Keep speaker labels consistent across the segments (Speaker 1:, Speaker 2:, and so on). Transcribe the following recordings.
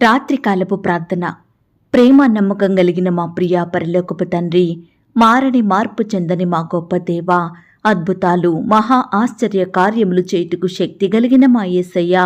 Speaker 1: రాత్రికాలపు ప్రార్థన. ప్రేమ నమ్మకం కలిగిన మా ప్రియ పరలోకపు తండ్రి మారని మార్పు చెందని మా గొప్ప దేవ అద్భుతాలు మహా ఆశ్చర్య కార్యములు చేయుటకు శక్తి కలిగిన మా యేసయ్య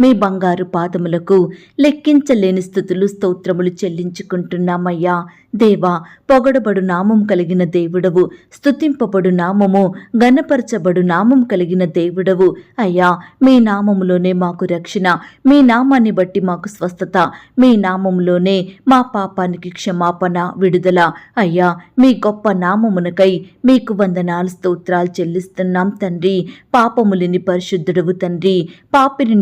Speaker 1: మీ బంగారు పాదములకు లెక్కించలేని స్థుతులు స్తోత్రములు చెల్లించుకుంటున్నామయ్యా. దేవా పొగడబడు నామం కలిగిన దేవుడవు స్తుతింపబడు నామము గణపరచబడు నామం కలిగిన దేవుడవు. అయ్యా మీ నామములోనే మాకు రక్షణ మీ నామాన్ని బట్టి మాకు స్వస్థత మీ నామములోనే మా పాపానికి క్షమాపణ విడుదల. అయ్యా మీ గొప్ప నామమునకై మీకు వందనాలు స్తోత్రాలు చెల్లిస్తున్నాం తండ్రి. పాపములిని పరిశుద్ధుడవు తండ్రి. పాపిని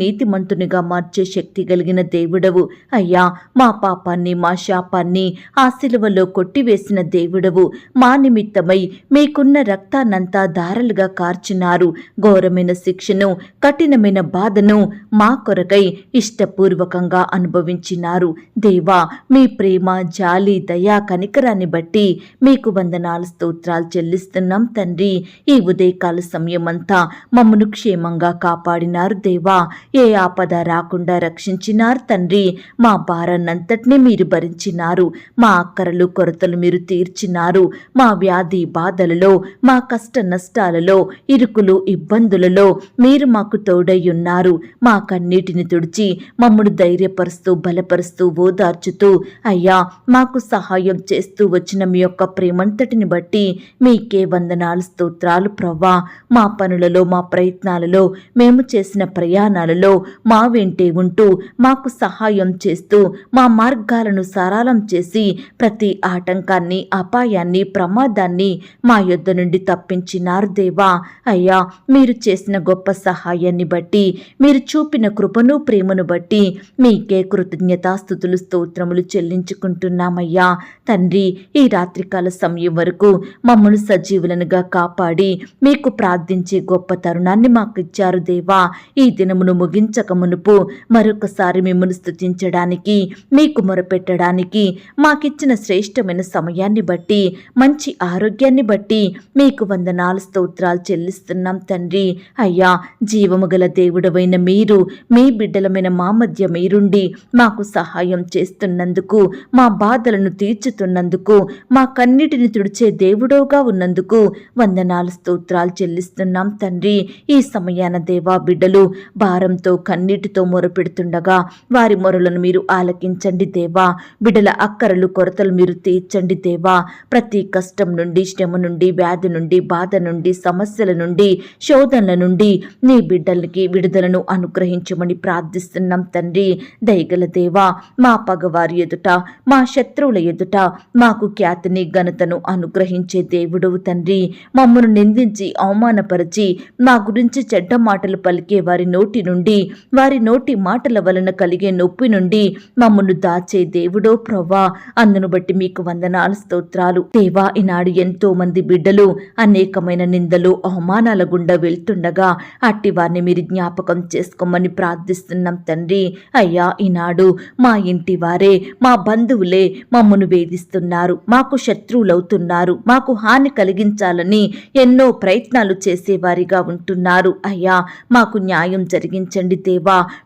Speaker 1: ధనవంతునిగా మార్చే శక్తి కలిగిన దేవుడవు. అయ్యా మా పాపాన్ని మా శాపాన్ని ఆ శిలువలో కొట్టివేసిన దేవుడవు. మా నిమిత్తమై మీకున్న రక్తాన్నంతా ధారలుగా కార్చినారు. ఘోరమైన శిక్షను కఠినమైన బాధను మా కొరకై ఇష్టపూర్వకంగా అనుభవించినారు. దేవా మీ ప్రేమ జాలి దయా కనికరాన్ని బట్టి మీకు వందనాలు స్తోత్రాలు చెల్లిస్తున్నాం తండ్రి. ఈ ఉదయకాల సమయమంతా మమ్మను క్షేమంగా కాపాడినారు దేవా. ఏ ఆపద రాకుండా రక్షించినారు తండ్రి. మా భారాన్నంతటినీ మీరు భరించినారు. మా అక్కరలు కొరతలు మీరు తీర్చినారు. మా వ్యాధి బాధలలో మా కష్ట నష్టాలలో ఇరుకులు ఇబ్బందులలో మీరు మాకు తోడై ఉన్నారు. మా కన్నీటిని తుడిచి మమ్మను ధైర్యపరుస్తూ బలపరుస్తూ ఓదార్చుతూ అయ్యా మాకు సహాయం చేస్తూ వచ్చిన మీ యొక్క ప్రేమంతటిని బట్టి మీకే వందనాలు స్తోత్రాలు ప్రవ్వా. మా పనులలో మా ప్రయత్నాలలో మేము చేసిన ప్రయాణాలలో మా వెంటే ఉంటూ మాకు సహాయం చేస్తూ మా మార్గాలను సరళం చేసి ప్రతి ఆటంకాన్ని అపాయాన్ని ప్రమాదాన్ని మా యొద్ద నుండి తప్పించినారు దేవా. అయ్యా మీరు చేసిన గొప్ప సహాయాన్ని బట్టి మీరు చూపిన కృపను ప్రేమను బట్టి మీకే కృతజ్ఞతాస్థుతులు స్తోత్రములు చెల్లించుకుంటున్నామయ్యా. తండ్రి ఈ రాత్రికాల సమయం వరకు మమ్మల్ని సజీవులనుగా కాపాడి మీకు ప్రార్థించే గొప్ప తరుణాన్ని మాకు ఇచ్చారు దేవా. ఈ దినమును ముగించక మునుపు మరొకసారి మిమ్మల్ని స్థుతించడానికి మీకు మొరపెట్టడానికి మాకిచ్చిన శ్రేష్టమైన సమయాన్ని బట్టి మంచి ఆరోగ్యాన్ని బట్టి మీకు వందనాలు స్తోత్రాలు చెల్లిస్తున్నాం తండ్రి. అయ్యా జీవము గల దేవుడవైన మీరు మీ బిడ్డలమైన మా మధ్య మీరుండి మాకు సహాయం చేస్తున్నందుకు మా బాధలను తీర్చుతున్నందుకు మా కన్నిటిని తుడిచే దేవుడవుగా ఉన్నందుకు వందనాలు స్తోత్రాలు చెల్లిస్తున్నాం తండ్రి. ఈ సమయాన దేవా బిడ్డలు భారంతో అన్నిటితో మొరపెడుతుండగా వారి మొరలను మీరు ఆలకించండి దేవా. బిడ్డల అక్కరలు కొరతలు మీరు తీర్చండి దేవా. ప్రతి కష్టం నుండి శ్రమ నుండి వ్యాధి నుండి బాధ నుండి సమస్యల నుండి శోధనల నుండి నీ బిడ్డలకి విడుదలను అనుగ్రహించమని ప్రార్థిస్తున్నాం తండ్రి. దయగల దేవా మా పగవారి ఎదుట మా శత్రువుల ఎదుట మాకు ఖ్యాతిని ఘనతను అనుగ్రహించే దేవుడవు తండ్రి. మమ్మను నిందించి అవమానపరిచి మా గురించి చెడ్డ మాటలు పలికే వారి నోటి నుండి వారి నోటి మాటల వలన కలిగే నొప్పి నుండి మమ్మను దాచే దేవుడో ప్రవ్వా. అందును బట్టి మీకు వందనాలు స్తోత్రాలు. దేవా ఈనాడు ఎంతో మంది బిడ్డలు అనేకమైన నిందలు అవమానాల గుండా వెళ్తుండగా అట్టి వారిని మీరు జ్ఞాపకం చేసుకోమని ప్రార్థిస్తున్నాం తండ్రి. అయ్యా ఈనాడు మా ఇంటి వారే మా బంధువులే మమ్మను వేధిస్తున్నారు. మాకు శత్రువులవుతున్నారు. మాకు హాని కలిగించాలని ఎన్నో ప్రయత్నాలు చేసేవారిగా ఉంటున్నారు. అయ్యా మాకు న్యాయం జరిగించండి దేవ.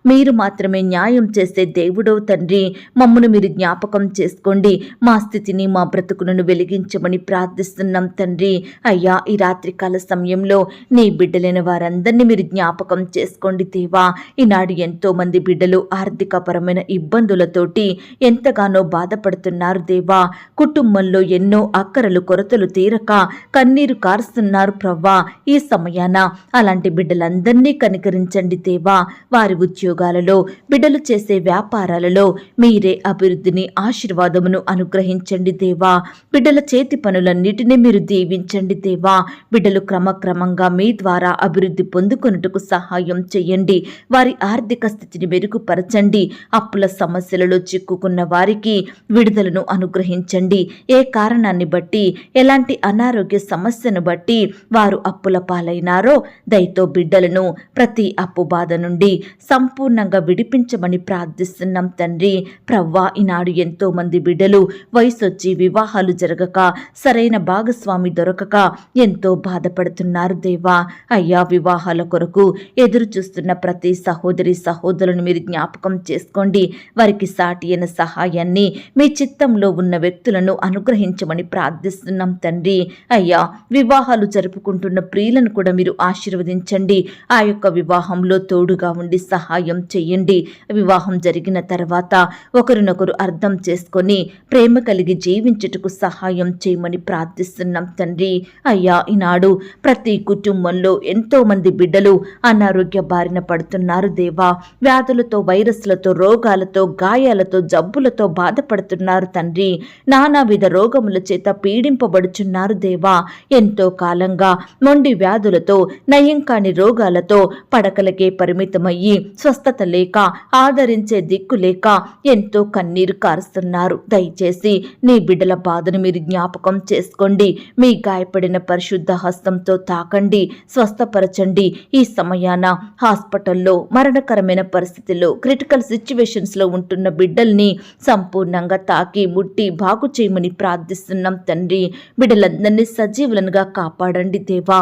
Speaker 1: మీరు మాత్రమే న్యాయం చేసే దేవుడో తండ్రి. మమ్మను మీరు జ్ఞాపకం చేసుకోండి. మా స్థితిని మా బ్రతుకులను వెలిగించమని ప్రార్థిస్తున్నాం తండ్రి. అయ్యా ఈ రాత్రికాల సమయంలో నీ బిడ్డలైన వారందరినీ మీరు జ్ఞాపకం చేసుకోండి దేవా. ఈనాడు ఎంతో మంది బిడ్డలు ఆర్థికపరమైన ఇబ్బందులతోటి ఎంతగానో బాధపడుతున్నారు దేవా. కుటుంబంలో ఎన్నో అక్కరలు కొరతలు తీరక కన్నీరు కారుస్తున్నారు ప్రవ్వా. ఈ సమయాన అలాంటి బిడ్డలందరినీ కనికరించండి దేవా. వారి ఉద్యోగాలలో బిడ్డలు చేసే వ్యాపారాలలో మీరే అభివృద్ధిని ఆశీర్వాదమును అనుగ్రహించండి దేవా. బిడ్డల చేతి పనులన్నిటినీ మీరు దీవించండి దేవా. బిడ్డలు క్రమక్రమంగా మీ ద్వారా అభివృద్ధి పొందుకొనుటకు సహాయం చేయండి. వారి ఆర్థిక స్థితిని మెరుగుపరచండి. అప్పుల సమస్యలలో చిక్కుకున్న వారికి విడుదలను అనుగ్రహించండి. ఏ కారణాన్ని బట్టి ఎలాంటి అనారోగ్య సమస్యను బట్టి వారు అప్పుల పాలైనారో దయతో బిడ్డలను ప్రతి అప్పు బాధ నుండి సంపూర్ణంగా విడిపించమని ప్రార్థిస్తున్నాం తండ్రి. ప్రవ్వా ఈనాడు ఎంతో మంది బిడ్డలు వయసొచ్చి వివాహాలు జరగక సరైన భాగస్వామి దొరకక ఎంతో బాధపడుతున్నారు దేవా. అయ్యా వివాహాల కొరకు ఎదురు చూస్తున్న ప్రతి సహోదరి సహోదరులను మీరు జ్ఞాపకం చేసుకోండి. వారికి సాటి అయిన సహాయాన్ని మీ చిత్తంలో ఉన్న వ్యక్తులను అనుగ్రహించమని ప్రార్థిస్తున్నాం తండ్రి. అయ్యా వివాహాలు జరుపుకుంటున్న ప్రియులను కూడా మీరు ఆశీర్వదించండి. ఆ యొక్క వివాహంలో తోడుగా ఉండి సహాయం చేయండి. వివాహం జరిగిన తర్వాత ఒకరినొకరు అర్థం చేసుకొని ప్రేమ కలిగి జీవించుటకు సహాయం చేయమని ప్రార్థిస్తున్నాం తండ్రి. అయ్యా ఈనాడు ప్రతి కుటుంబంలో ఎంతో మంది బిడ్డలు అనారోగ్య బారిన పడుతున్నారు దేవా. వ్యాధులతో వైరస్లతో రోగాలతో గాయాలతో జబ్బులతో బాధపడుతున్నారు తండ్రి. నానావిధ రోగముల చేత పీడింపబడుచున్నారు దేవా. ఎంతో కాలంగా మొండి వ్యాధులతో నయం కాని రోగాలతో పడకలకే పరిమితమయ్యి స్వస్థత లేక ఆదరించే దిక్కు లేక ఎంతో కన్నీరు కారుస్తున్నారు. దయచేసి నీ బిడ్డల బాధను మీరు జ్ఞాపకం చేసుకోండి. మీ గాయపడిన పరిశుద్ధ హస్తంతో తాకండి. స్వస్థపరచండి. ఈ సమయాన హాస్పిటల్లో మరణకరమైన పరిస్థితిలో క్రిటికల్ సిచ్యువేషన్స్లో ఉంటున్న బిడ్డల్ని సంపూర్ణంగా తాకి ముట్టి బాగు చేయమని ప్రార్థిస్తున్నాం తండ్రి. బిడ్డలందరినీ సజీవులనుగా కాపాడండి దేవా.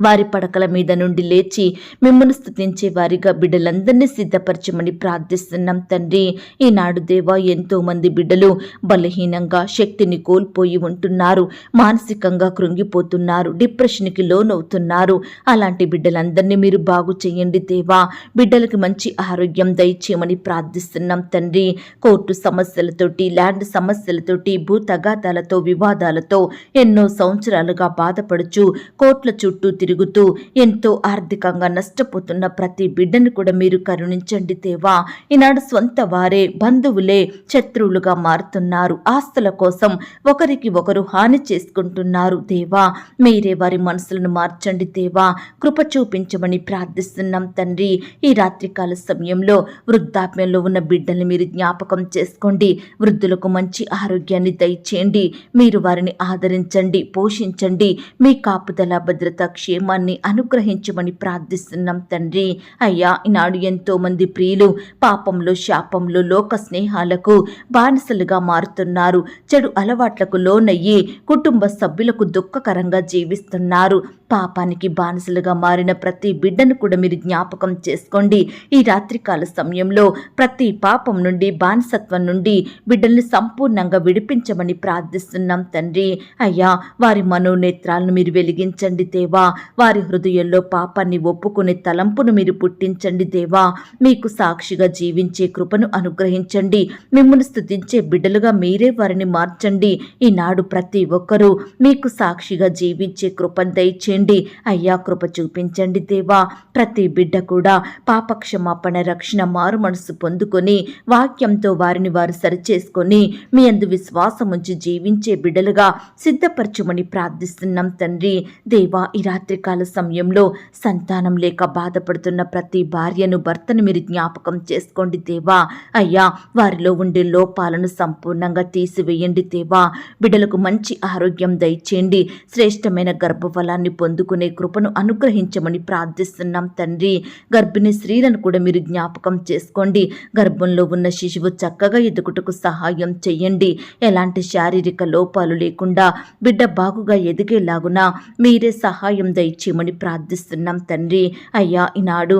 Speaker 1: వారి పడకల మీద నుండి లేచి మిమ్మల్ని స్థుతించే వారిగా బిడ్డలందరినీ సిద్ధపరచమని ప్రార్థిస్తున్నాం తండ్రి. ఈనాడు దేవా ఎంతో మంది బిడ్డలు బలహీనంగా శక్తిని కోల్పోయి ఉంటున్నారు. మానసికంగా కృంగిపోతున్నారు. డిప్రెషన్కి లోనవుతున్నారు. అలాంటి బిడ్డలందరినీ మీరు బాగు చేయండి దేవా. బిడ్డలకు మంచి ఆరోగ్యం దయచేయమని ప్రార్థిస్తున్నాం తండ్రి. కోర్టు సమస్యలతోటి ల్యాండ్ సమస్యలతోటి భూ తగాదాలతో వివాదాలతో ఎన్నో సంవత్సరాలుగా బాధపడుచు కోర్టుల చుట్టూ తిరుగుతూ ఎంతో ఆర్థికంగా నష్టపోతున్న ప్రతి బిడ్డను కూడా మీరు కరుణించండి దేవా. ఈనాడు స్వంత వారే బంధువులే శత్రువులుగా మారుతున్నారు. ఆస్తుల కోసం ఒకరికి ఒకరు హాని చేసుకుంటున్నారు దేవా. మీరే వారి మనసులను మార్చండి దేవా. కృప చూపించమని ప్రార్థిస్తున్నాం తండ్రి. ఈ రాత్రికాల సమయంలో వృద్ధాప్యంలో ఉన్న బిడ్డల్ని మీరు జ్ఞాపకం చేసుకోండి. వృద్ధులకు మంచి ఆరోగ్యాన్ని దయచేయండి. మీరు వారిని ఆదరించండి పోషించండి. మీ కాపుదల భద్రత క్షేమాన్ని అనుగ్రహించమని ప్రార్థిస్తున్నాం తండ్రి. అయ్యా ఈనాడు ఎంతో మంది ప్రియులు పాపంలో శాపంలో లోక స్నేహాలకు బానిసలుగా మారుతున్నారు. చెడు అలవాట్లకు లోనయ్యి కుటుంబ సభ్యులకు దుఃఖకరంగా జీవిస్తున్నారు. పాపానికి బానిసలుగా మారిన ప్రతి బిడ్డను కూడా మీరు జ్ఞాపకం చేసుకోండి. ఈ రాత్రికాల సమయంలో ప్రతి పాపం నుండి బానిసత్వం నుండి బిడ్డల్ని సంపూర్ణంగా విడిపించమని ప్రార్థిస్తున్నాం తండ్రి. అయ్యా వారి మనోనేత్రాలను మీరు వెలిగించండి దేవా. వారి హృదయంలో పాపాన్ని ఒప్పుకునే తలంపును మీరు పుట్టించండి దేవా. మీకు సాక్షిగా జీవించే కృపను అనుగ్రహించండి. మిమ్మల్ని స్థుతించే బిడ్డలుగా మీరే వారిని మార్చండి. ఈనాడు ప్రతి ఒక్కరూ మీకు సాక్షిగా జీవించే కృపను దయచేయండి అయ్యా కృప చూపించండి దేవా. ప్రతి బిడ్డ కూడా పాపక్షమాపణ రక్షణ మారు మనసు పొందుకొని వాక్యంతో వారిని వారు సరిచేసుకొని మీ అందు విశ్వాసం ఉంచి జీవించే బిడ్డలుగా సిద్ధపరచుమని ప్రార్థిస్తున్నాం తండ్రి. దేవా ఈ రాత్రికాల సమయంలో సంతానం లేక బాధపడుతున్న ప్రతి భార్యను భర్తను మీరు జ్ఞాపకం చేసుకోండి దేవా. అయ్యా వారిలో ఉండే లోపాలను సంపూర్ణంగా తీసివేయండి దేవా. బిడ్డలకు మంచి ఆరోగ్యం దయచేయండి. శ్రేష్టమైన గర్భఫలాన్ని పొందుకునే కృపను అనుగ్రహించమని ప్రార్థిస్తున్నాం తండ్రి. గర్భిణీ స్త్రీలను కూడా మీరు జ్ఞాపకం చేసుకోండి. గర్భంలో ఉన్న శిశువు చక్కగా ఎదుగుటకు సహాయం చేయండి. ఎలాంటి శారీరక లోపాలు లేకుండా బిడ్డ బాగుగా ఎదిగేలాగున మీరే సహాయం దయచేయమని ప్రార్థిస్తున్నాం తండ్రి. అయ్యా ఈనాడు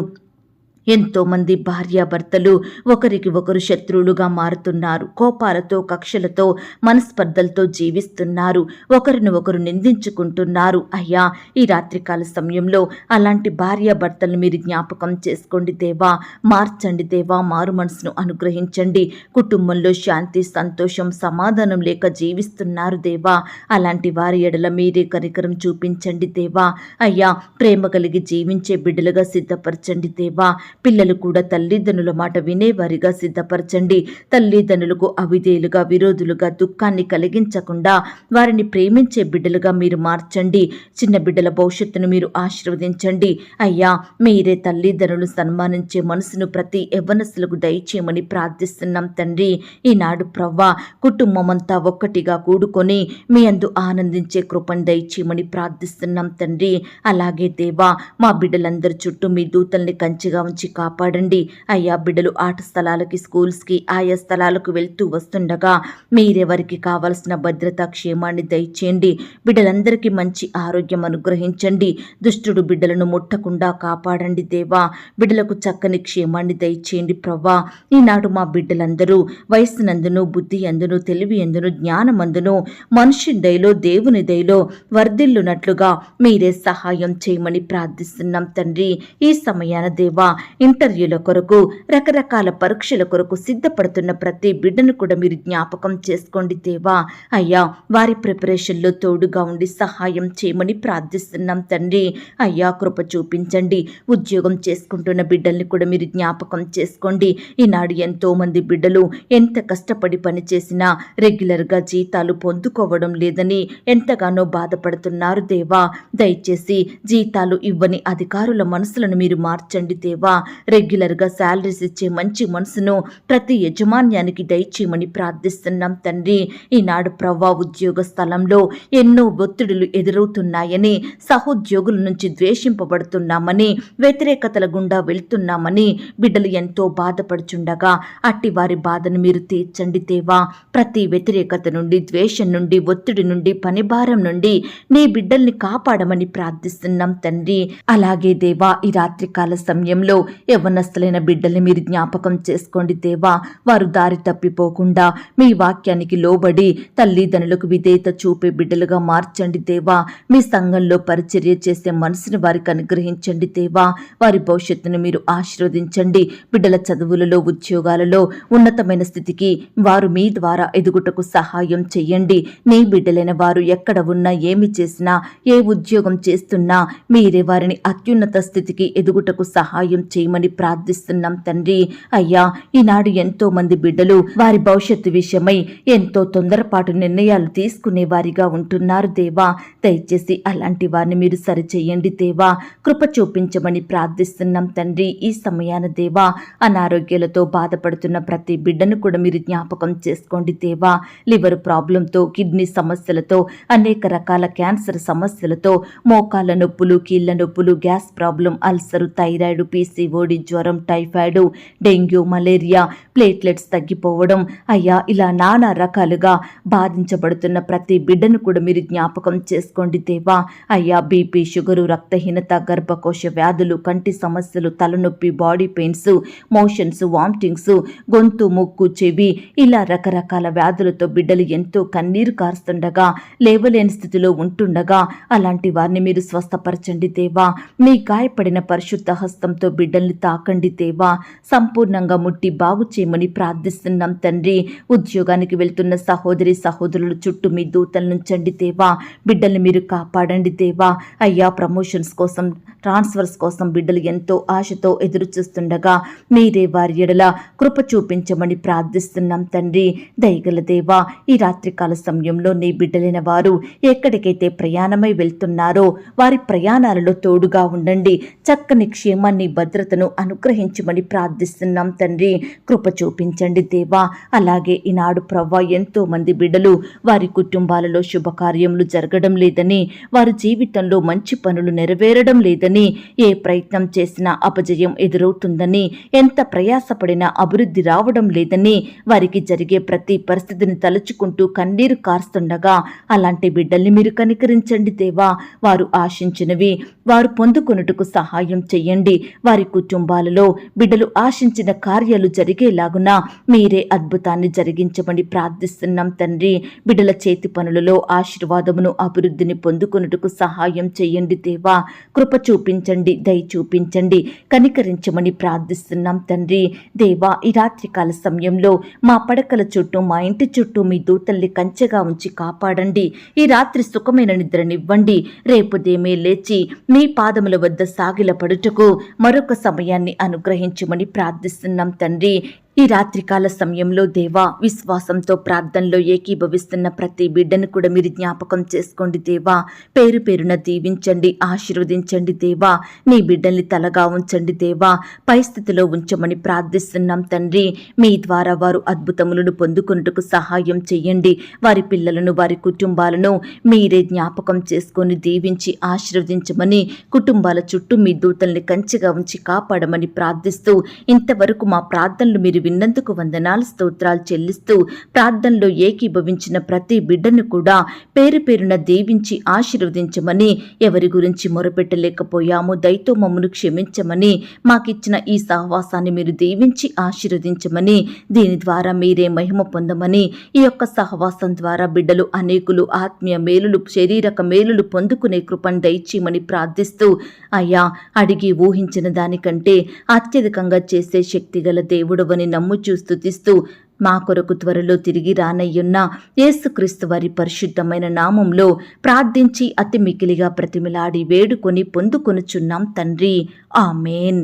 Speaker 1: ఎంతోమంది భార్యాభర్తలు ఒకరికి ఒకరు శత్రువులుగా మారుతున్నారు. కోపాలతో కక్షలతో మనస్పర్ధలతో జీవిస్తున్నారు. ఒకరిని ఒకరు నిందించుకుంటున్నారు. అయ్యా ఈ రాత్రికాల సమయంలో అలాంటి భార్యాభర్తలను మీరు జ్ఞాపకం చేసుకోండి దేవా. మార్చండి దేవా మారు మనసును అనుగ్రహించండి. కుటుంబంలో శాంతి సంతోషం సమాధానం లేక జీవిస్తున్నారు దేవా. అలాంటి వారి ఎడల మీరే కనికరం చూపించండి దేవా. అయ్యా ప్రేమ కలిగి జీవించే బిడ్డలుగా సిద్ధపరచండి దేవా. పిల్లలు కూడా తల్లిదండ్రుల మాట వినేవారిగా సిద్ధపరచండి. తల్లిదండ్రులకు అవిధేయులుగా విరోధులుగా దుఃఖాన్ని కలిగించకుండా వారిని ప్రేమించే బిడ్డలుగా మీరు మార్చండి. చిన్న బిడ్డల భవిష్యత్తును మీరు ఆశీర్వదించండి. అయ్యా మీరే తల్లిదండ్రులు సన్మానించే మనసును ప్రతి యవ్వనస్తులకు దయచేయమని ప్రార్థిస్తున్నాం తండ్రి. ఈనాడు ప్రవ్వా కుటుంబం అంతా ఒక్కటిగా కూడుకొని మీ అందు ఆనందించే కృపను దయచేయమని ప్రార్థిస్తున్నాం తండ్రి. అలాగే దేవా మా బిడ్డలందరి చుట్టూ మీ దూతల్ని కంచిగా ఉంచి నుంచి కాపాడండి. అయ్యా బిడ్డలు ఆట స్థలాలకి స్కూల్స్కి ఆయా స్థలాలకు వెళ్తూ వస్తుండగా మీరెవరికి కావలసిన భద్రత క్షేమాన్ని దయచేయండి. బిడ్డలందరికీ మంచి ఆరోగ్యం అనుగ్రహించండి. దుష్టుడు బిడ్డలను ముట్టకుండా కాపాడండి దేవా. బిడ్డలకు చక్కని క్షేమాన్ని దయచేయండి ప్రవ్వా. ఈనాడు మా బిడ్డలందరూ వయస్సునందును బుద్ధి అందును తెలివి అందును జ్ఞానమందును మనుషు దయలో దేవుని దయలో వర్ధిల్లునట్లుగా మీరే సహాయం చేయమని ప్రార్థిస్తున్నాం తండ్రి. ఈ సమయాన దేవా ఇంటర్వ్యూల కొరకు రకరకాల పరీక్షల కొరకు సిద్ధపడుతున్న ప్రతి బిడ్డను కూడా మీరు జ్ఞాపకం చేసుకోండి దేవా. అయ్యా వారి ప్రిపరేషన్లో తోడుగా ఉండి సహాయం చేయమని ప్రార్థిస్తున్నాం తండ్రి. అయ్యా కృప చూపించండి. ఉద్యోగం చేసుకుంటున్న బిడ్డల్ని కూడా మీరు జ్ఞాపకం చేసుకోండి. ఈనాడు ఎంతో మంది బిడ్డలు ఎంత కష్టపడి పనిచేసినా రెగ్యులర్గా జీతాలు పొందుకోవడం లేదని ఎంతగానో బాధపడుతున్నారు దేవా. దయచేసి జీతాలు ఇవ్వని అధికారుల మనసులను మీరు మార్చండి దేవా. రెగ్యులర్గా శాలరీస్ ఇచ్చే మంచి మనసును ప్రతి యజమాన్యానికి దయచేయమని ప్రార్థిస్తున్నాం తండ్రి. ఈనాడు ప్రవ్వా ఉద్యోగ స్థలంలో ఎన్నో ఒత్తిడులు ఎదురవుతున్నాయని సహోద్యోగుల నుంచి ద్వేషింపబడుతున్నామని వ్యతిరేకతల గుండా వెళ్తున్నామని బిడ్డలు ఎంతో బాధపడుచుండగా అట్టి వారి బాధను మీరు తీర్చండి దేవా. ప్రతి వ్యతిరేకత నుండి ద్వేషం నుండి ఒత్తిడి నుండి పనిభారం నుండి నీ బిడ్డల్ని కాపాడమని ప్రార్థిస్తున్నాం తండ్రి. అలాగే దేవా ఈ రాత్రికాల సమయంలో యవ్వనస్తులైన బిడ్డల్ని మీరు జ్ఞాపకం చేసుకోండి దేవా. వారు దారి తప్పిపోకుండా మీ వాక్యానికి లోబడి తల్లిదండ్రులకు విధేయత చూపే బిడ్డలుగా మార్చండి దేవా. మీ సంఘంలో పరిచర్య చేసే మనసును వారికి అనుగ్రహించండి దేవా. వారి భవిష్యత్తును మీరు ఆశీర్వదించండి. బిడ్డల చదువులలో ఉద్యోగాలలో ఉన్నతమైన స్థితికి వారు మీ ద్వారా ఎదుగుటకు సహాయం చెయ్యండి. నీ బిడ్డలైన వారు ఎక్కడ ఉన్నా ఏమి చేసినా ఏ ఉద్యోగం చేస్తున్నా మీరే వారిని అత్యున్నత స్థితికి ఎదుగుటకు సహాయం చేయమని ప్రార్థిస్తున్నాం తండ్రి. అయ్యా ఈనాడు ఎంతో మంది బిడ్డలు వారి భవిష్యత్తు విషయమై ఎంతో తొందరపాటు నిర్ణయాలు తీసుకునే వారిగా ఉంటున్నారు దేవా. దయచేసి అలాంటి వారిని మీరు సరిచేయండి దేవా. కృప చూపించమని ప్రార్థిస్తున్నాం తండ్రి. ఈ సమయాన దేవా అనారోగ్యాలతో బాధపడుతున్న ప్రతి బిడ్డను కూడా మీరు జ్ఞాపకం చేసుకోండి దేవా. లివర్ ప్రాబ్లంతో కిడ్నీ సమస్యలతో అనేక రకాల క్యాన్సర్ సమస్యలతో మోకాళ్ళ నొప్పులు కీళ్ళ నొప్పులు gas problem ulcer thyroid PC PCOD జ్వరం టైఫాయిడ్ డెంగ్యూ మలేరియా ప్లేట్లెట్స్ తగ్గిపోవడం. అయ్యా ఇలా నానా రకాలుగా బాధించబడుతున్న ప్రతి బిడ్డను కూడా మీరు జ్ఞాపకం చేసుకోండి దేవా. అయ్యా బీపీ షుగరు రక్తహీనత గర్భకోశ వ్యాధులు కంటి సమస్యలు తలనొప్పి బాడీ పెయిన్స్ మోషన్స్ వామిటింగ్స్ గొంతు ముక్కు చెవి ఇలా రకరకాల వ్యాధులతో బిడ్డలు ఎంతో కన్నీరు కారుస్తుండగా లేవలేని స్థితిలో ఉంటుండగా అలాంటి వారిని మీరు స్వస్థపరచండి దేవా. మీ గాయపడిన పరిశుద్ధ హస్తంతో బిడ్డ బిడ్డల్ని తాకండి దేవా. సంపూర్ణంగా ముట్టి బాగు చేయమని ప్రార్థిస్తున్నాం తండ్రి. ఉద్యోగానికి వెళ్తున్న సహోదరి సహోదరుల చుట్టూ మీ దూతలు నుంచండి దేవా. బిడ్డల్ని మీరు కాపాడండి దేవా. అయ్యా ప్రమోషన్స్ కోసం ట్రాన్స్ఫర్స్ కోసం బిడ్డలు ఎంతో ఆశతో ఎదురు చూస్తుండగా మీరే వారి ఎడల కృప చూపించమని ప్రార్థిస్తున్నాం తండ్రి. దయగల దేవా ఈ రాత్రికాల సమయంలో నీ బిడ్డలైన వారు ఎక్కడికైతే ప్రయాణమై వెళ్తున్నారో వారి ప్రయాణాలలో తోడుగా ఉండండి. చక్కని క్షేమాన్ని భద్రతను అనుగ్రహించమని ప్రార్థిస్తున్నాం తండ్రి. కృప చూపించండి దేవా. అలాగే ఈనాడు ప్రవ్వా ఎంతో మంది బిడ్డలు వారి కుటుంబాలలో శుభకార్యములు జరగడం లేదని వారి జీవితంలో మంచి పనులు నెరవేరడం లేదని ఏ ప్రయత్నం చేసినా అపజయం ఎదురవుతుందని ఎంత ప్రయాసపడినా అభివృద్ధి రావడం లేదని వారికి జరిగే ప్రతి పరిస్థితిని తలుచుకుంటూ కన్నీరు కారుస్తుండగా అలాంటి బిడ్డల్ని మీరు కనికరించండి దేవా. వారు ఆశించినవి వారు పొందుకొనుటకు సహాయం చెయ్యండి వారి కుటుంబాలలో బిడ్డలు ఆశించిన కార్యాలు జరిగేలాగున మీరే అద్భుతాన్ని జరిగించమని ప్రార్థిస్తున్నాం తండ్రి. బిడ్డల చేతి పనులలో ఆశీర్వాదమును అభివృద్ధిని పొందుకొనుటకు సహాయం చేయండి దేవా. కృప చూపించండి దయ చూపించండి కనికరించమని ప్రార్థిస్తున్నాం తండ్రి. దేవా ఈ రాత్రికాల సమయంలో మా పడకల చుట్టూ మా ఇంటి చుట్టూ మీ దూతల్ని కంచెగా ఉంచి కాపాడండి. ఈ రాత్రి సుఖమైన నిద్రనివ్వండి. రేపు దేమే లేచి మీ పాదముల వద్ద సాగిల పడుటకు మరొక సమయాన్ని అనుగ్రహించమని ప్రార్థిస్తున్నాం తండ్రి. ఈ రాత్రికాల సమయంలో దేవా విశ్వాసంతో ప్రార్థనలో ఏకీభవిస్తున్న ప్రతి బిడ్డను కూడా మీరు జ్ఞాపకం చేసుకోండి దేవా. పేరు పేరున దీవించండి ఆశీర్వదించండి దేవా. నీ బిడ్డల్ని తలగా ఉంచండి దేవా. పరిస్థితిలో ఉంచమని ప్రార్థిస్తున్నాం తండ్రి. మీ ద్వారా వారు అద్భుతములను పొందుకొనుటకు సహాయం చేయండి. వారి పిల్లలను వారి కుటుంబాలను మీరే జ్ఞాపకం చేసుకొని దీవించి ఆశీర్వదించమని కుటుంబాల చుట్టూ మీ దూతల్ని కంచిగా ఉంచి కాపాడమని ప్రార్థిస్తూ ఇంతవరకు మా ప్రార్థనలు మీరు విన్నందుకు వందనాలు స్తోత్రాలు చెల్లిస్తూ ప్రార్థనలో ఏకీభవించిన ప్రతి బిడ్డను కూడా పేరు పేరున దీవించి ఆశీర్వదించమని ఎవరి గురించి మొరపెట్టలేకపోయాము దయతో మమ్మను క్షమించమని మాకిచ్చిన ఈ సహవాసాన్ని మీరు దీవించి ఆశీర్వదించమని దీని ద్వారా మీరే మహిమ పొందమని ఈ యొక్క సహవాసం ద్వారా బిడ్డలు అనేకులు ఆత్మీయ మేలులు శరీరక మేలులు పొందుకునే కృపను దయచేయమని ప్రార్థిస్తూ అయ్యా అడిగి ఊహించిన దానికంటే అత్యధికంగా చేసే శక్తిగల దేవుడవని నమ్ముచూ స్తుతిస్తూ మా కొరకు త్వరలో తిరిగి రానయ్యున్న యేసుక్రీస్తు వారి పరిశుద్ధమైన నామంలో ప్రార్థించి అతి మికిలిగా ప్రతిమిలాడి వేడుకొని పొందుకొనుచున్నాం తండ్రి. ఆమెన్.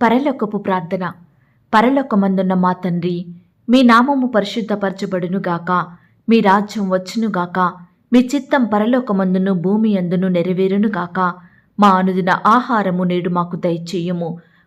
Speaker 1: పరలోకపు ప్రార్థన. పరలోకమందున్న మా తండ్రి మీ నామము పరిశుద్ధపరచబడునుగాక మీ రాజ్యం వచ్చునుగాక మీ చిత్తం పరలోకమందును భూమి అందును నెరవేరునుగాక మా అనుదిన ఆహారము నేడు మాకు దయచేయము.